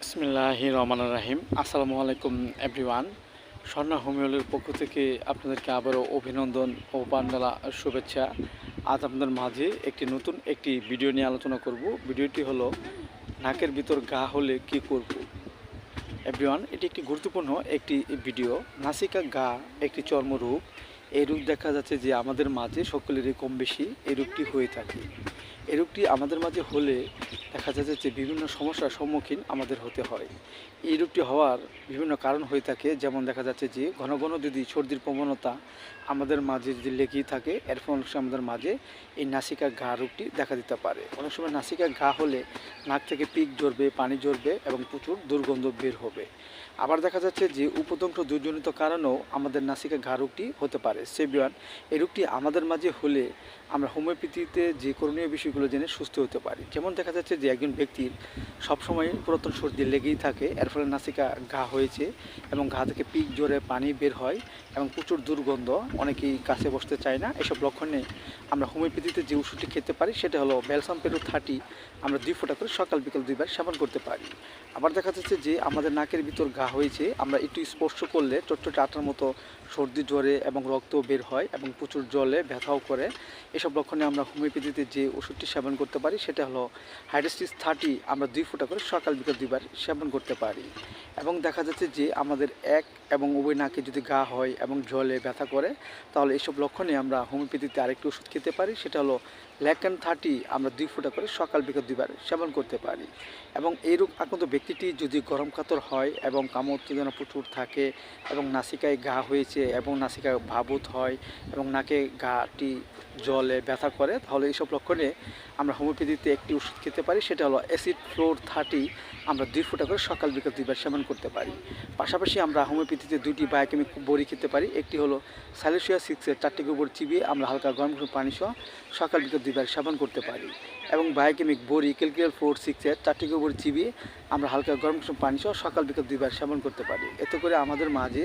বিসমিল্লাহ রহমান রাহিম। আসসালামু আলাইকুম, এভরিওয়ান। স্বর্ণা হোমিওলের পক্ষ থেকে আপনাদেরকে আবারও অভিনন্দন ও বান্ডালা শুভেচ্ছা। আজ আপনাদের মাঝে একটি নতুন একটি ভিডিও নিয়ে আলোচনা করব। ভিডিওটি হলো, নাকের ভিতর গা হলে কি করব? এভরিওয়ান, এটি একটি গুরুত্বপূর্ণ একটি ভিডিও। নাসিকা গা একটি চর্মরূপ এই রূপ দেখা যাচ্ছে যে আমাদের মাঝে সকলেরই কম বেশি এই রূপটি হয়ে থাকে। এই রোগটি আমাদের মাঝে হলে দেখা যাচ্ছে যে বিভিন্ন সমস্যার সম্মুখীন আমাদের হতে হয়। এই রোগটি হওয়ার বিভিন্ন কারণ হয়ে থাকে। যেমন দেখা যাচ্ছে যে, ঘন ঘন যদি সর্দির প্রবণতা আমাদের মাঝে যদি লেগেই থাকে, এর ফলে আমাদের মাঝে এই নাসিকা ঘা রোগটি দেখা দিতে পারে। অনেক সময় নাসিকা ঘা হলে নাক থেকে পিক জ্বরবে পানি জ্বরবে এবং প্রচুর দুর্গন্ধ বের হবে। আবার দেখা যাচ্ছে যে, উপদংশ দুর্জনিত কারণেও আমাদের নাসিকা ঘা রোগটি হতে পারে। সেবিয়ান এই রোগটি আমাদের মাঝে হলে আমরা হোমিওপ্যাথিতে যে করণীয় বিষয়গুলো জেনে সুস্থ হতে পারি। যেমন দেখা যাচ্ছে যে একজন ব্যক্তির সবসময় পুরাতন সর্দি লেগেই থাকে। এর ফলে নাসিকা ঘা হয়েছে এবং ঘা থেকে পিক জোরে পানি বের হয় এবং প্রচুর দুর্গন্ধ, অনেকেই কাছে বসতে চায় না। এসব লক্ষণে আমরা হোমিওপ্যাথিতে যে ওষুধটি খেতে পারি, সেটা হলো ব্যালসাম পেরো থার্টি। আমরা দুই ফোঁটা করে সকাল, বিকাল দুইবার সেবন করতে পারি। আবার দেখা যাচ্ছে যে আমাদের নাকের ভিতর ঘা হয়েছে। আমরা একটু স্পর্শ করলে চটচট আটার মতো সর্দি জ্বরে এবং রক্ত বের হয় এবং প্রচুর জলে ব্যথাও করে। এসব লক্ষণে আমরা হোমিওপ্যাথিতে যে ওষুধটি সেবন করতে পারি, সেটা হলো হাইড্রোসিস থার্টি আমরা দুই ফুটা করে সকাল বিকাল দুইবার সেবন করতে পারি। এবং দেখা যাচ্ছে যে আমাদের এক এবং উভয় নাকে যদি গা হয় এবং জলে ব্যথা করে, তাহলে এসব লক্ষণে আমরা হোমিওপ্যাথিতে আরেকটি ওষুধ খেতে পারি, সেটা হলো ল্যাকান থার্টি আমরা দুই ফুটা করে সকাল বিকাল দুইবার সেবন করতে পারি। এবং এই রোগ আক্রান্ত ব্যক্তিটি যদি গরম কাতর হয় এবং কামড় উত্তেজনা প্রচুর থাকে এবং নাসিকায় গা হয়েছে এবং নাসিকায় ভাবুত হয় এবং নাকে গাটি জলে ব্যথা করে, তাহলে এইসব লক্ষণে আমরা হোমিওপ্যাথিতে একটি ওষুধ খেতে পারি, সেটা হলো অ্যাসিড ফ্লোর থার্টি, আমরা দুই ফুটা করে সকাল বিকাল দুইবার সেবন করতে পারি। পাশাপাশি আমরা হোমিওপ্যাথিতে দুইটি বায়োকেমিক বড়ি খেতে পারি, একটি হলো স্যালোসিয়া সিক্সের চারটি গোবর চিবিয়ে আমরা হালকা গরম গরম পানি সহ সকাল বিকাল দুইবার সেবন করতে পারি। এবং বায়োকেমিক বড়ি ক্যালকুলার ফোর সিক্সের চারটি গোবর চিবিয়ে আমরা হালকা গরম গরম পানি সহ সকাল বিকাল দুইবার সেবন করতে পারি। এতে করে আমাদের মাঝে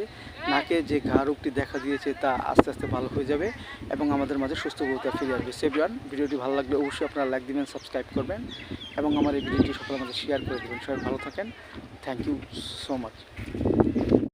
নাকে যে ঘা রোগটি দেখা দিয়েছে তা আস্তে আস্তে ভালো হয়ে যাবে এবং আমাদের মাঝে সুস্থ বলতে ফিরে আসবে। সেভিয়ান ভিডিওটি ভালো লাগলে অবশ্যই আপনারা লাইক দিবেন সাবস্ক্রাইব করবেন এবং আমার এই ভিডিওটি সকলের মাঝে শেয়ার করে দেবেন। সবাই ভালো থাকেন। Thank you so much